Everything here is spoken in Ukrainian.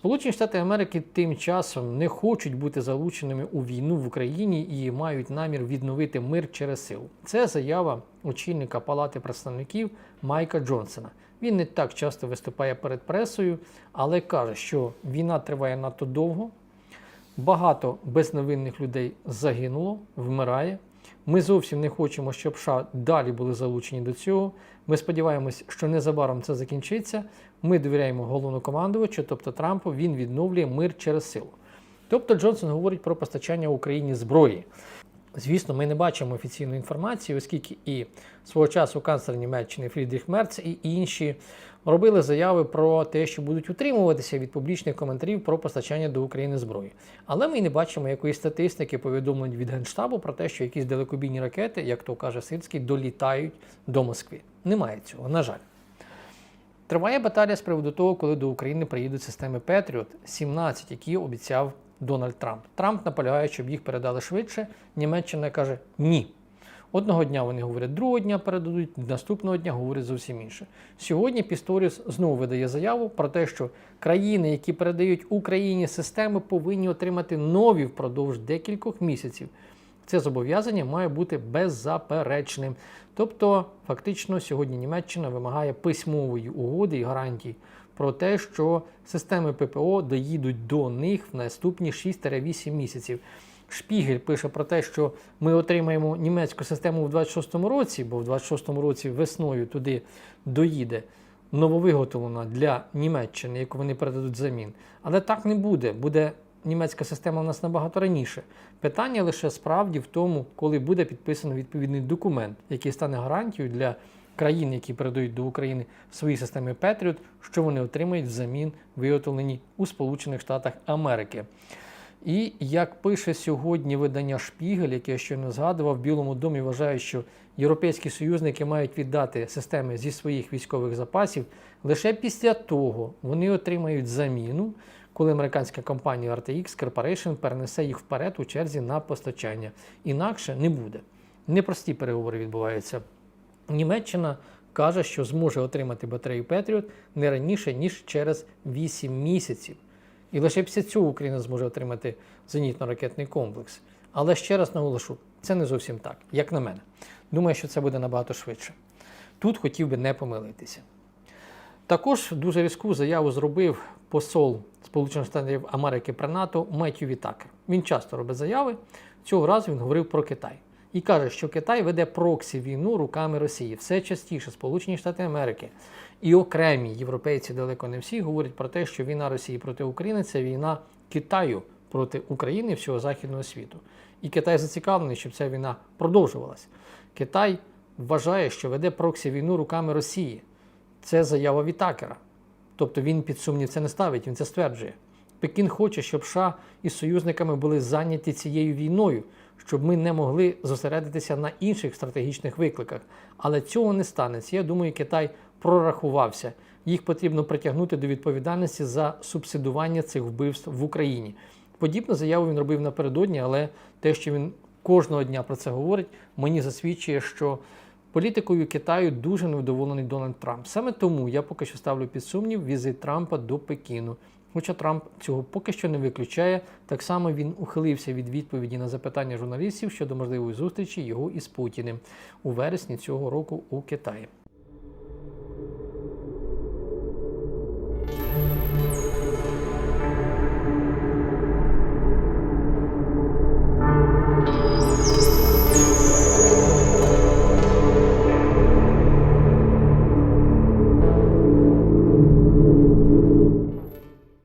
Сполучені Штати Америки тим часом не хочуть бути залученими у війну в Україні і мають намір відновити мир через силу. Це заява очільника Палати представників Майка Джонсона. Він не так часто виступає перед пресою, але каже, що війна триває надто довго, багато безневинних людей загинуло, вмирає. Ми зовсім не хочемо, щоб США далі були залучені до цього. Ми сподіваємось, що незабаром це закінчиться. Ми довіряємо головнокомандувачу, тобто Трампу, він відновлює мир через силу. Тобто Джонсон говорить про постачання Україні зброї. Звісно, ми не бачимо офіційної інформації, оскільки і свого часу канцлер Німеччини Фрідріх Мерц і інші робили заяви про те, що будуть утримуватися від публічних коментарів про постачання до України зброї. Але ми не бачимо якоїсь статистики, повідомлень від Генштабу про те, що якісь далекобійні ракети, як то каже Сирський, долітають до Москви. Немає цього, на жаль. Триває баталія з приводу того, коли до України приїдуть системи Петріот 17, які обіцяв Дональд Трамп. Трамп наполягає, щоб їх передали швидше. Німеччина каже ні. Одного дня вони говорять, другого дня передадуть, наступного дня говорять зовсім інше. Сьогодні Пісторіс знову видає заяву про те, що країни, які передають Україні системи, повинні отримати нові впродовж декількох місяців. Це зобов'язання має бути беззаперечним. Тобто, фактично, сьогодні Німеччина вимагає письмової угоди і гарантій про те, що системи ППО доїдуть до них в наступні 6-8 місяців. Шпігель пише про те, що ми отримаємо німецьку систему в 26-му році, бо в 26-му році весною туди доїде нововиготовлена для Німеччини, яку вони передадуть замін. Але так не буде. Буде німецька система у нас набагато раніше. Питання лише справді в тому, коли буде підписано відповідний документ, який стане гарантією для країн, які передають до України свої системи Patriot, що вони отримають взамін виготовлені у Сполучених Штатах Америки. І як пише сьогодні видання Шпігель, яке я щойно згадував, в Білому домі вважають, що європейські союзники мають віддати системи зі своїх військових запасів лише після того вони отримають заміну, коли американська компанія RTX Corporation перенесе їх вперед у черзі на постачання. Інакше не буде. Непрості переговори відбуваються. Німеччина каже, що зможе отримати батарею Patriot не раніше, ніж через 8 місяців. І лише після цього Україна зможе отримати зенітно-ракетний комплекс. Але ще раз наголошу, це не зовсім так, як на мене. Думаю, що це буде набагато швидше. Тут хотів би не помилитися. Також дуже різку заяву зробив посол Сполучених Штатів Америки при НАТО Меттю Вітакер. Він часто робить заяви. Цього разу він говорив про Китай. І каже, що Китай веде проксі війну руками Росії. Все частіше Сполучені Штати Америки і окремі європейці, далеко не всі, говорять про те, що війна Росії проти України це війна Китаю проти України і всього західного світу. І Китай зацікавлений, щоб ця війна продовжувалася. Китай вважає, що веде проксі війну руками Росії. Це заява Вітакера. Тобто він під сумнів це не ставить, він це стверджує. Пекін хоче, щоб США із союзниками були зайняті цією війною, щоб ми не могли зосередитися на інших стратегічних викликах. Але цього не станеться. Я думаю, Китай прорахувався. Їх потрібно притягнути до відповідальності за субсидування цих вбивств в Україні. Подібну заяву він робив напередодні, але те, що він кожного дня про це говорить, мені засвідчує, що політикою Китаю дуже невдоволений Дональд Трамп. Саме тому я поки що ставлю під сумнів візит Трампа до Пекіну. Хоча Трамп цього поки що не виключає, так само він ухилився від відповіді на запитання журналістів щодо можливої зустрічі його із Путіним у вересні цього року у Китаї.